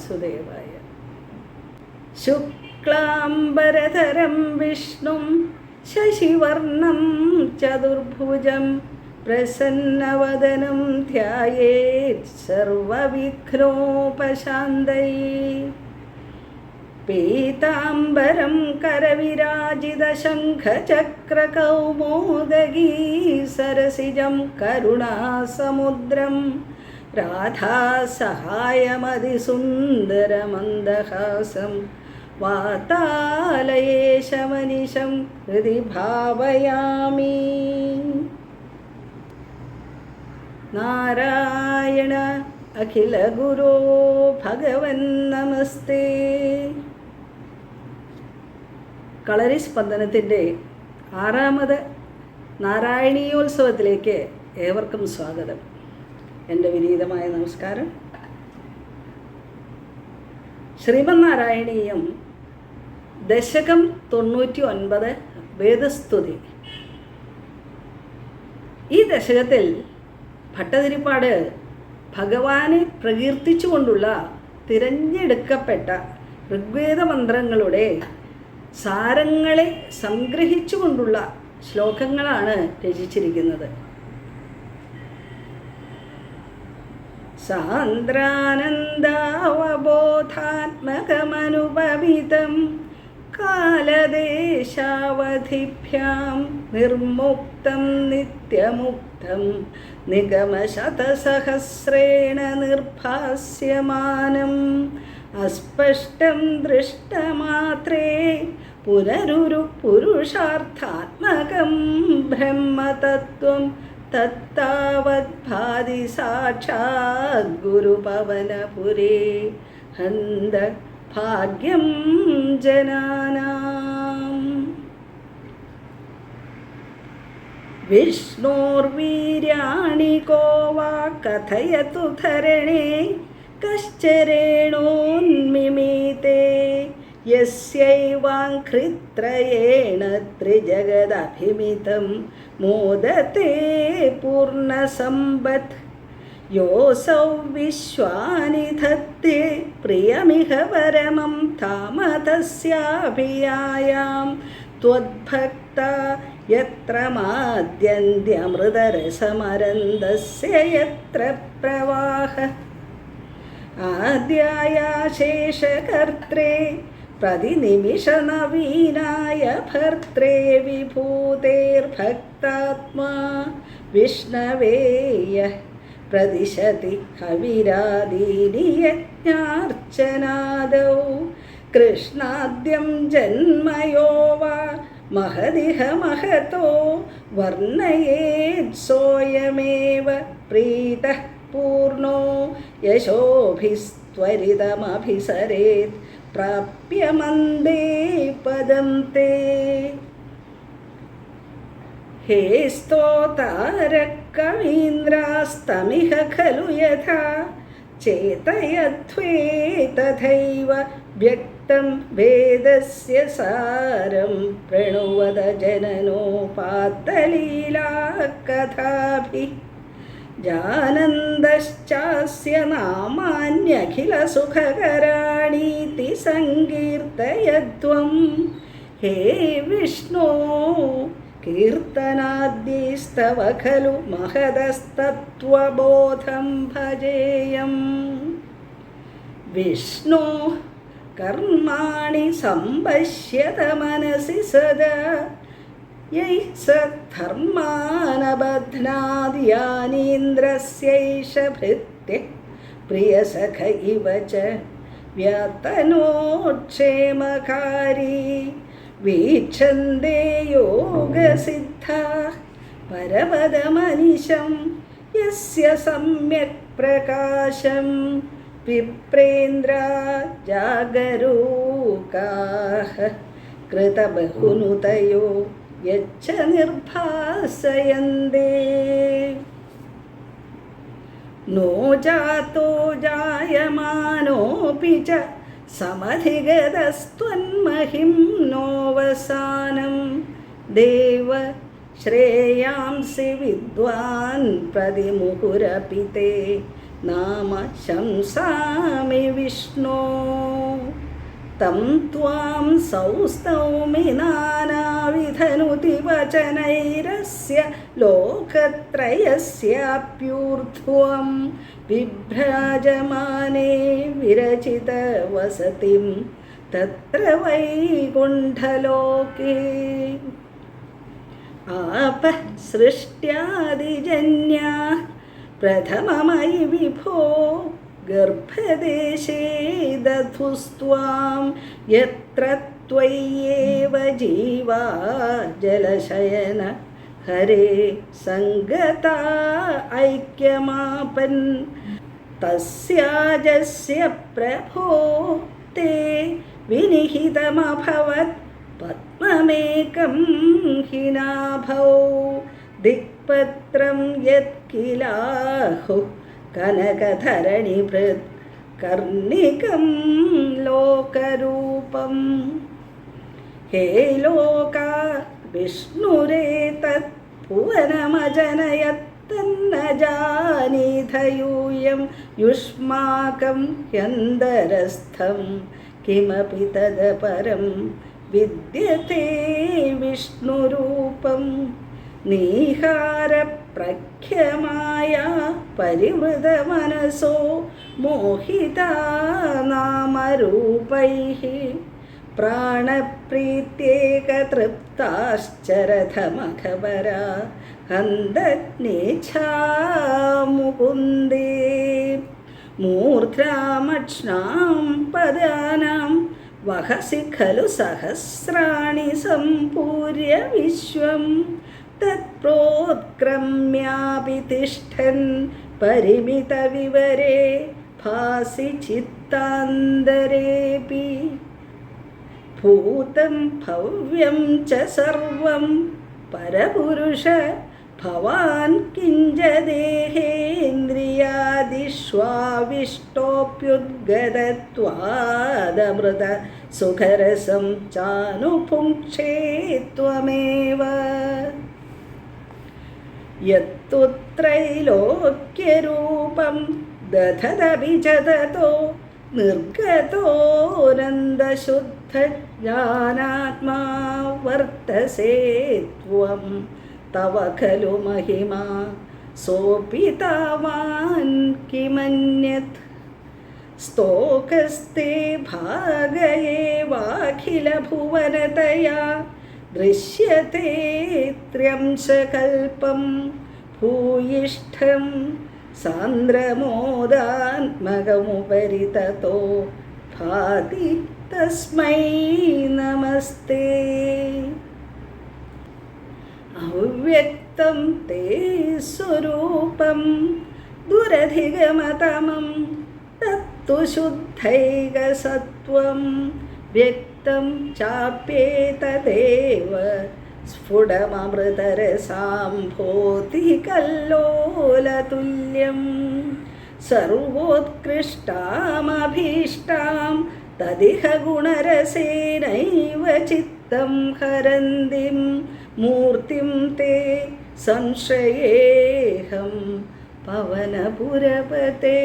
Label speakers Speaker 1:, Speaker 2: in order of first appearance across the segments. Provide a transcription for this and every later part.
Speaker 1: ഭഗവതേ വാസുദേവായ ശുക്ലാംബരധരം വിഷ്ണും ശശിവർണം ചതുർഭുജം പ്രസന്നവദനം ധ്യായേത് സർവവിഘ്നോപശാന്തയേ പീതാംബരം करविराजितशङ्खचक्रकौमोदगी सरसिजं करुणासमुद्रं राधासहायमधिसुन्दरमन्दहासं वातालयेशमनिशं हृदि भावयामि നാരായണ അഖില ഗുരോ ഭഗവൻ നമസ്തേ കളരി സ്പന്ദനത്തിൻ്റെ ആറാമത് നാരായണീയോത്സവത്തിലേക്ക് ഏവർക്കും സ്വാഗതം എന്റെ വിനീതമായ നമസ്കാരം. ശ്രീമന്നാരായണീയം ദശകം തൊണ്ണൂറ്റി ഒൻപത് വേദസ്തുതി. ഈ ദശകത്തിൽ ഭട്ടതിരിപ്പാട് ഭഗവാനെ പ്രകീർത്തിച്ചുകൊണ്ടുള്ള തിരഞ്ഞെടുക്കപ്പെട്ട ഋഗ്വേദ മന്ത്രങ്ങളുടെ സാരങ്ങളെ സംഗ്രഹിച്ചുകൊണ്ടുള്ള ശ്ലോകങ്ങളാണ് രചിച്ചിരിക്കുന്നത്. സാന്ദ്രാനന്ദാവബോധാത്മകമനുപവിതം കാലദേശാവധിഭ്യാം നിർമുക്തം നിത്യമുക്തം നിഗമശതസഹസ്രേണ നിർഭാസ്യമാനം. അസ്പഷ്ടം ദൃഷ്ടമാത്രേ പുനരുരു പുരുഷാർത്ഥാത്മകം तत्तावद्भाति साक्षाद्गुरुपवनपुरे हन्द भाग्यं जनानाम्। विष्णोर्वीर्याणि को वा कथयतु धरणे कश्च യൈവാംഘ്രിത്രയേണ ത്രിജഗദഭിമിതം മോദത്തെ പൂർണസമ്പത് യോസൗ വിശ്വാനി ധത്തെ പ്രിയമിഹ പരമം ധാമ തസ്യാഭിയായാം त्वद्भक्ता यत्र माद्यन्त्यमृतरसमरन्दस्य यत्र प्रवाह आद्यायाशेषकर्त्रे प्रतिनिमिषनवीनाय भर्त्रे विभूतेर्भक्तात्मा विष्णवे यः प्रदिशति कविरादीनि यज्ञार्चनादौ कृष्णाद्यं जन्मयो वा महदिह महतो वर्णयेत् सोऽयमेव प्रीतः पूर्णो यशोभिस्त्वरितमभिसरेत् प्राप्य मन्दे पदं ते हे स्तोतारकवीन्द्रास्तमिह खलु यथा चेतयध्वे तथैव व्यक्तं वेदस्य सारं प्रणुवद जननोपात्तलीलाकथाभिः जानन्दश्चास्य नामान्यखिलसुखकराणीति सङ्कीर्तयध्वं हे विष्णो कीर्तनाद्यैस्तव खलु महदस्तत्त्वबोधं भजेयम् विष्णो कर्माणि सम्पश्यत मनसि सदा यैः स धर्मानबध्नाद्यानीन्द्रस्यैष भृत्यः प्रियसख इव च व्यतनोक्षेमकारी वीक्षन्ते योगसिद्धाः परपदमनिशं यस्य सम्यक् प्रकाशं विप्रेन्द्रा जागरूकाः कृतबहुनुतयो यच्च निर्भासयन्ते नो जातो जायमानोऽपि च समधिगतस्त्वन्महिं नोऽवसानं देव श्रेयांसि विद्वान् प्रतिमुहुरपि ते നാമ ശംസാമി വിഷ്ണോ तं त्वां सौस्तौमि नानाविधनुतिवचनैरस्य लोकत्रयस्याप्यूर्ध्वं विभ्राजमाने विरचितवसतिं तत्र वैकुण्ठलोके आपः सृष्ट्यादिजन्या प्रथममयि विभो गर्भदेशे दधुस्त्वां यत्र त्वय्येव जीवा जलशयन हरे सङ्गता ऐक्यमापन् तस्याजस्य प्रभो ते विनिहितमभवत् पद्ममेकं हि नाभौ दिक्पत्रं यत्किलाहुः കനകധരണിഭൃത് കർണികം ലോകരൂപം. ഹേ ലോക വിഷ്ണുരേ തത് ഭുവനമജനയത്തന്ന ജാനീധയൂയം യുഷ്മാകം യന്തരസ്ഥം. കിമപി തദപരം വിദ്യത്തെ വിഷ്ണുരൂപം. നീഹാരപ്രഖ്യമായ പരിമൃത മനസോ മോഹിത നാമരൂപൈ പ്രാണപ്രീത്യേകതൃപ്താശ്ചരഥമഖബര ഹന്തജ്ഞേച്ഛാമുകുന്ദേ മൂർധ്രാമക്ഷ്ണാം പദാനാം വഹസി ഖലു സഹസ്രാണി സമ്പൂര്യ വിശ്വം. തത്പ്രോത്ക്രമ്യാപി തിഷ്ഠൻ പരിമിതവിവരെ ഭാസി ചിത്താന്തരേപി ഭൂതം ഭവ്യം ച സർവം പരപുരുഷ ഭവാൻ കിഞ്ച ദേഹേന്ദ്രിയാദിഷ്വാവിഷ്ടോപ്യുദ്ഗതത്വാദമൃത സുഖരസം ചാനുപുക്ഷേ त्रैलोक्यरूपं दधदपि ततो निर्गतोऽनन्दशुद्धज्ञानात्मा वर्तसे त्वं तव खलु महिमा सोऽपि तावान् किमन्यत्? स्तोकस्ते भागयेवाखिलभुवनतया ദൃശ്യതേത്രംശകൽപ്പം ഭൂയിഷ്ഠം സാന്ദ്രമോദാത്മകമുപരി തോ ഭാതി തസ്മൈ നമസ്തേ. അവ്യക്തം തേ സ്വരൂപം ദുരധിഗമതമം തത്വശുദ്ധൈകസത്വം വ്യക്തി शुद्धैकसत्त्वं व्यक्तं चाप्येतदेव स्फुटममृतरसाम्भोतिकल्लोलतुल्यं सर्वोत्कृष्टामभीष्टां तदिह गुणरसेनैव चित्तं हरन्तीं मूर्तिं ते संशयेऽहं पवनपुरपते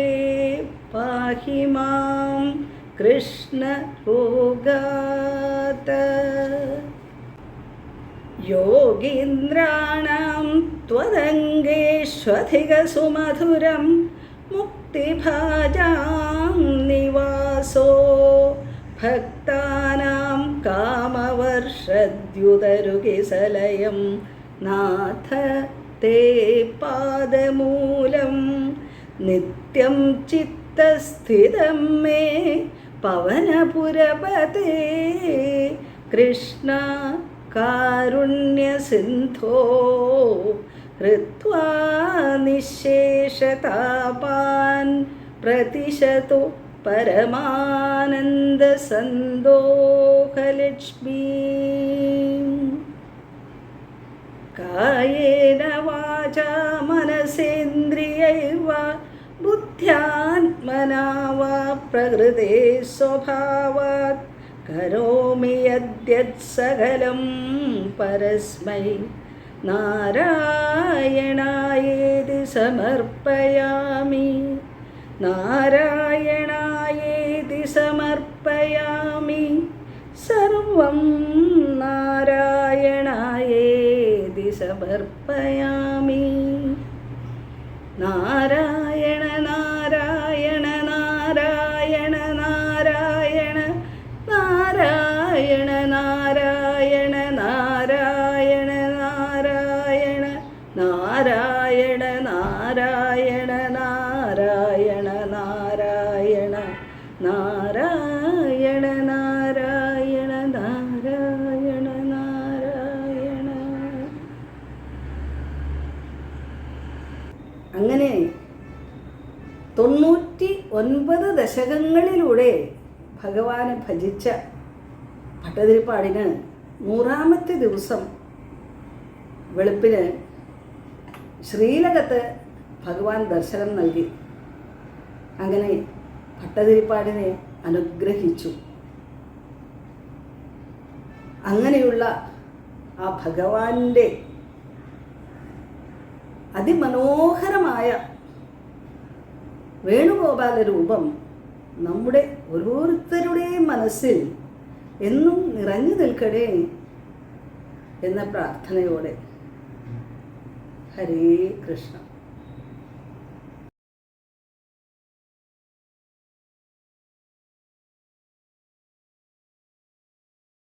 Speaker 1: पाहि मां कृष्णरोगात् योगीन्द्राणां त्वदङ्गेष्वधिकसुमधुरं मुक्तिभाजां निवासो भक्तानां कामवर्षद्युतरुकिसलयं नाथ ते पादमूलं नित्यं चित्तस्थितं मे पवनपुरपते कृष्ण कारुण्यसिन्धो हृत्वा निःशेषतापान् प्रतिशतु परमानन्दसन्दोहलक्ष्मी कायेन वाचा मनसेन्द्रियैर्वा नित्यात्मनावा प्रकृते स्वभावात् करोमि यद्यत् सकलं परस्मै नारायणायेति समर्पयामि नारायणायेति समर्पयामि सर्वं नारायणायेति समर्पयामि नारायण നാരായണ നാരായണ നാരായണ നാരായണ നാരായണ നാരായണ നാരായണ. അങ്ങനെ തൊണ്ണൂറ്റി ഒൻപത് ദശകങ്ങളിലൂടെ ഭഗവാനെ ഭജിച്ച ഭട്ടതിരിപ്പാടിന് നൂറാമത്തെ ദിവസം വെളുപ്പിന് ശ്രീലകത്ത് ഭഗവാൻ ദർശനം നൽകി. അങ്ങനെ ഭട്ടതിരിപ്പാടിനെ അനുഗ്രഹിച്ചു. അങ്ങനെയുള്ള ആ ഭഗവാന്റെ അതിമനോഹരമായ വേണുഗോപാല രൂപം നമ്മുടെ ഓരോരുത്തരുടെയും മനസ്സിൽ എന്നും നിറഞ്ഞു നിൽക്കണേ എന്ന പ്രാർത്ഥനയോടെ. ഹരേ കൃഷ്ണ.